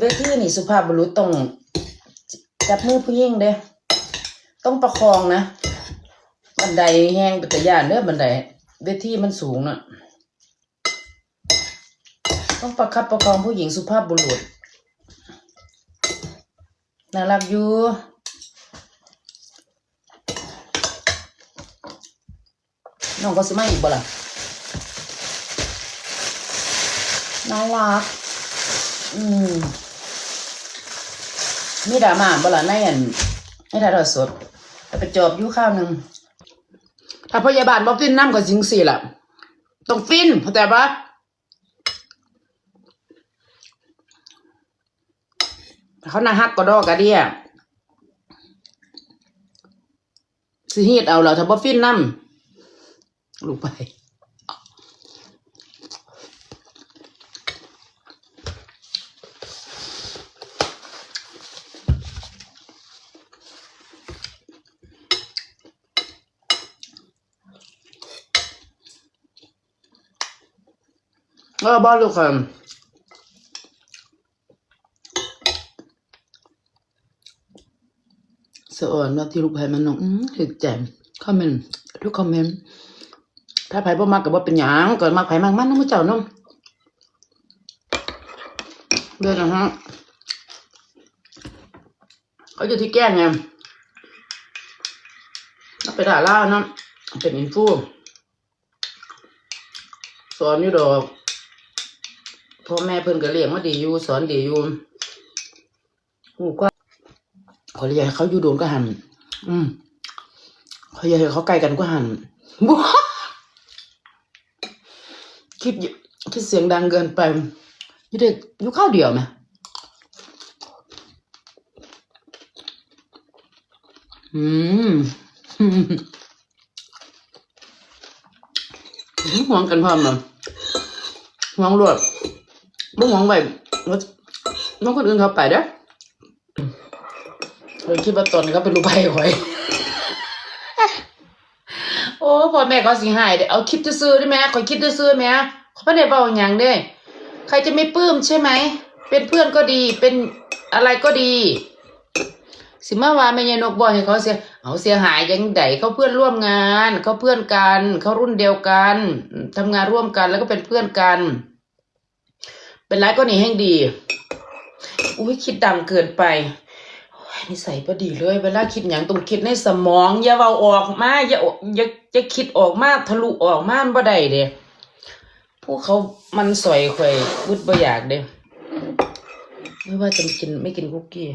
เวทีนี่สุภาพบุรุษต้องจับมือผู้หญิงเด้ ต้องประคองนะ บันไดแห้งป็นตะยานเด้อบันไดเวทีมันสูงน่ะ ต้องประคับประคองผู้หญิงสุภาพบุรุษน่ารักอยู่น้องก็สิมาอีกบ่ล่ะน่ารักอืม มีดราม่าบ่ล่ะในอันในถ่ายทอดสดแต่ไปจอบอยู่ข้าวหนึ่งถ้าพยาบาลบ่ฟินน้ำก็จิงสี่ล่ะต้องฟินเข้าใจปะเขาน่าฮักก็ดอกกะเดียสิฮีดเอาแล้วถ้าบ่ฟินน้ำลูกไป เออบ้านลูกค่ะสะอ่อนว่าที่ลูกไผ่มันน้องอื้อถึกแจ่มคอมเมนต์ทุกคอมเมนต์ถ้าไผ่บ่มักก็บ่เป็นหยังเก็มักไผ่มักมันน้องมื้อเจ้าน้องเด้อนะฮะเขาอยู่ที่แก้งไงเอาไปด่าล่านะเป็นอินฟูสอนอยู่ดอก พ่อแม่เพิ่นก็เลี้ยงมาดีอยู่สอนดีอยู่หูกว่าเขาอยากเขาอยู่โดนก็หัน อืมขอยากให้เขาไกลกันก็หันบ้าคิดยู่คิดเสียงดังเกินไปยู่เด็กอยู่ข้าวเดียวไหมอืมห่วงกันพร้อมมั้ห่วงรวด บ่หวังไว้ว่าน้องคนอื่นเขาไปเด้อเลยคิดว่าตนเขาเป็นลูกไผ่หอยโอ้พ่อแม่เขาสิหายเด้เอาคลิปซื้อได้ไหมขอยคลิปซื้อไหมเขาไม่ได้เบาอย่างเด้ใครจะไม่ปลื้มใช่ไหม เป็นเพื่อนก็ดี เป็นอะไรก็ดี สิมาว่าแม่ยายนกบอกให้เขาเสีย เอาเสียหายยังไดเขาเพื่อนร่วมงาน เขาเพื่อนกัน เขารุ่นเดียวกันทำงานร่วมกันแล้วก็เป็นเพื่อนกัน เป็นไรก็หนีแห่งดี อุ้ยคิดดำเกินไปอ้ยนิสัยพอดีเลย เวลาคิดอย่างต้องคิดในสมอง อย่าเอาออกมาอย่าอย่าอย่าคิดออกมาทะลุออกมาบ่ได้เด้พวกเขามันสอยข่อยวุดบ่อยากเด้ไม่ว่าจะกินไม่กินคุกกี้